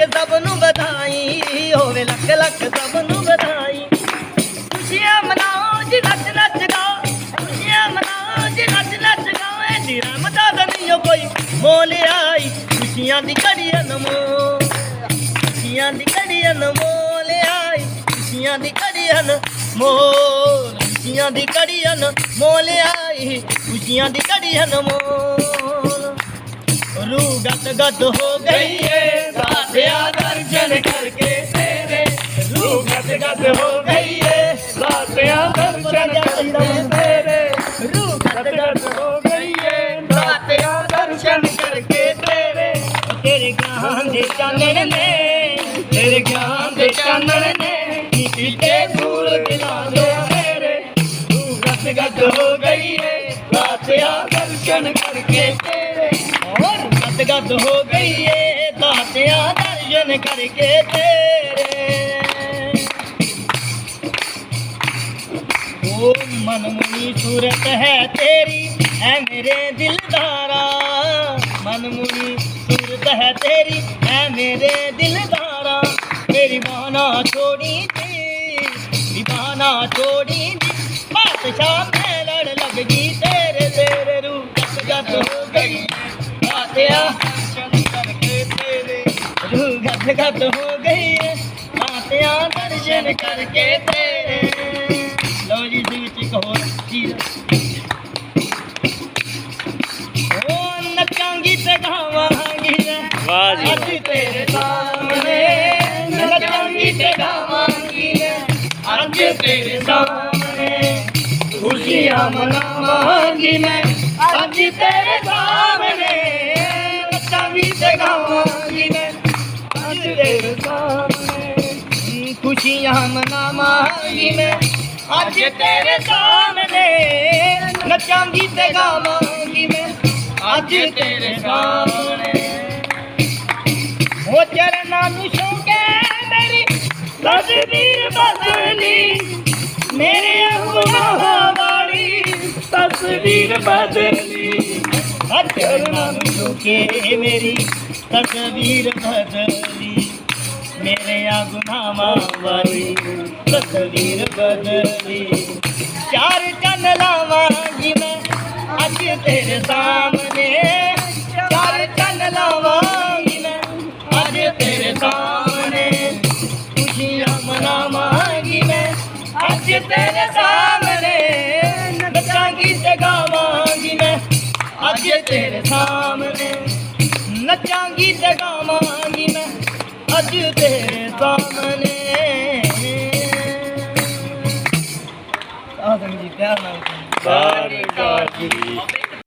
ਲੱਖ ਸਭ ਨੂੰ ਵਧਾਈ, ਹੋਵੇ ਲੱਖ ਲੱਖ ਸਭ ਨੂੰ ਵਧਾਈ। ਖੁਸ਼ੀਆਂ ਮਨਾਓ ਜੀ, ਨੱਚ ਨੱਚ ਗਾਓ। ਖੁਸ਼ੀਆਂ ਮਨਾਓ ਜੀ, ਨੱਚ ਨੱਚ ਗਾਓ। ਇਹ ਦੀ ਰਹਿਮਤਾਂ ਦਾ ਨਹੀਂ ਓ ਕੋਈ ਮੋਲ ਆਈ। ਖੁਸ਼ੀਆਂ ਦੀ ਘੜੀ ਅਨਮੋਲ, ਖੁਸ਼ੀਆਂ ਦੀ ਘੜੀ ਅਨਮੋਲ ਆਈ। ਖੁਸ਼ੀਆਂ ਦੀ ਘੜੀ ਅਨਮੋਲ, ਖੁਸ਼ੀਆਂ ਦੀ ਘੜੀ ਅਨਮੋਲ ਆਈ। ਖੁਸ਼ੀਆਂ ਦੀ ਘੜੀ ਅਨਮੋਲ। ਰੂ ਗੱਦ ਗੱਦ ਹੋ ਗਈ ਏ। ਦਰਸ਼ਨ ਕਰਕੇ ਤੇਰੇ ਰੂ ਗੱਦ ਹੋ ਗਈ ਏ ਦਾਤਿਆ ਦਰਸ਼ਨ ਕਰਕੇ ਤੇਰੇ ਤੇਰੇ ਗਿਆਨ ਦੇ ਚਾਨਣ ਨੇ ਤੇਰੇ ਗਿਆਨ ਦੇ ਚਾਨਣ ਨੇ ਕੀਤੇ ਫੂਲ ਦਿਲਾਂ ਤੇਰੇ ਮੇਰੇ ਰੂ ਹੋ ਗਈ ਏ ਦਾਤਿਆ ਦਰਸ਼ਨ ਕਰਕੇ ਤੇਰੇ ਹੋਰ ਗੱਦ ਹੋ ਗਈ ਏ ਦਾਤਿਆ ਦਰਸ਼ਨ ਕਰਕੇ ਤੇਰੇ ਓ ਮਨਮੁਨੀ ਸੂਰਤ ਹੈ ਤੇਰੀ ਐ ਮੇਰੇ ਦਿਲਦਾਰਾ ਮਨਮੁਨੀ ਸੂਰਤ ਹੈ ਤੇਰੀ ਐ ਮੇਰੇ ਦਿਲਦਾਰਾ ਮੇਰੀ ਬਾਨਾ ਛੋੜੀ ਜੀ ਮੇਰੀ ਬਾਨਾ ਛੋੜੀ ਜੀ ਬਾਦਸ਼ਾਹ ਮੈਂ ਲੜ ਲੱਗ ਗਈ ਤੇਰੇ ਤੇਰੇ ਰੂ ਗੱਦ ਗੱਦ ਹੋ ਗਈ ਆਤਿਆ ਦਰਸ਼ਨ ਕਰਕੇ ਤੇਰੇ ਰੂ ਗੱਦ ਗੱਦ ਗਾਵਾਂਗੀ ਵਾਹ ਜੀ ਅੱਜ ਤੇਰੇ ਸਾਹਮਣੇ ਨੱਚਾਂਗੀ ਤੇ ਗਾਵਾਂਗੀ ਅੱਜ ਤੇਰੇ ਸਾਹਮਣੇ ਖੁਸ਼ੀਆਂ ਮਨਾਵਾਂਗੀ ਮੈਂ। ਅੱਜ ਤੇਰੇ ਸਾਹਮਣੇ ਨੱਚਾਂਗੀ ਤੇ ਗਾਵਾਂਗੀ ਮੈਂ। ਅੱਜ ਤੇਰੇ ਸਾਹਮਣੇ ਖੁਸ਼ੀਆਂ ਮਨਾਵਾਂਗੀ ਮੈਂ। ਅੱਜ ਤੇਰੇ ਸਾਹਮਣੇ ਨੱਚਾਂਗੀ ਤੇ ਗਾਵਾਂਗੀ ਮੈਂ। ਅੱਜ ਤੇਰੇ ਸਾਹਮਣੇ। ਉਹ ਚਰਨਾਂ ਨੂੰ ਛੂਕੇ ਮੇਰੀ ਤਸਵੀਰ ਬਦਲੀ। ਮੇਰੇ ਗੁਨਾਹਾਂ ਵਾਲੀ ਤਸਵੀਰ ਬਦਲੀ। ਉਹ ਚਰਨਾਂ ਨੂੰ ਛੂਕੇ ਮੇਰੀ, ਤਸਵੀਰ ਬਦਲੀ। ਮੇਰੇ ਆ ਗੁਨਾਹਾਂ ਵਾਲੀ ਤਸਵੀਰ ਬਦਲੀ। ਚਾਰ ਚੰਨ ਲਾਵਾਂਗੀ ਮੈਂ ਅੱਜ ਤੇਰੇ ਸਾਹਮਣੇ। ਤੇਰੇ ਸਾਹਮਣੇ ਨੱਚਾਂਗੀ ਤੇ ਗਾਵਾਂਗੀ ਮੈਂ। ਅੱਜ ਤੇਰੇ ਸਾਹਮਣੇ ਨੱਚਾਂਗੀ ਤੇ ਗਾਵਾਂਗੀ ਮੈਂ। ਅੱਜ ਤੇਰੇ ਸਾਹਮਣੇ। ਆ ਸੰਗੀਤ ਪਿਆਰ ਨਾਲ ਵਾਹਿਗੁਰੂ ਜੀ।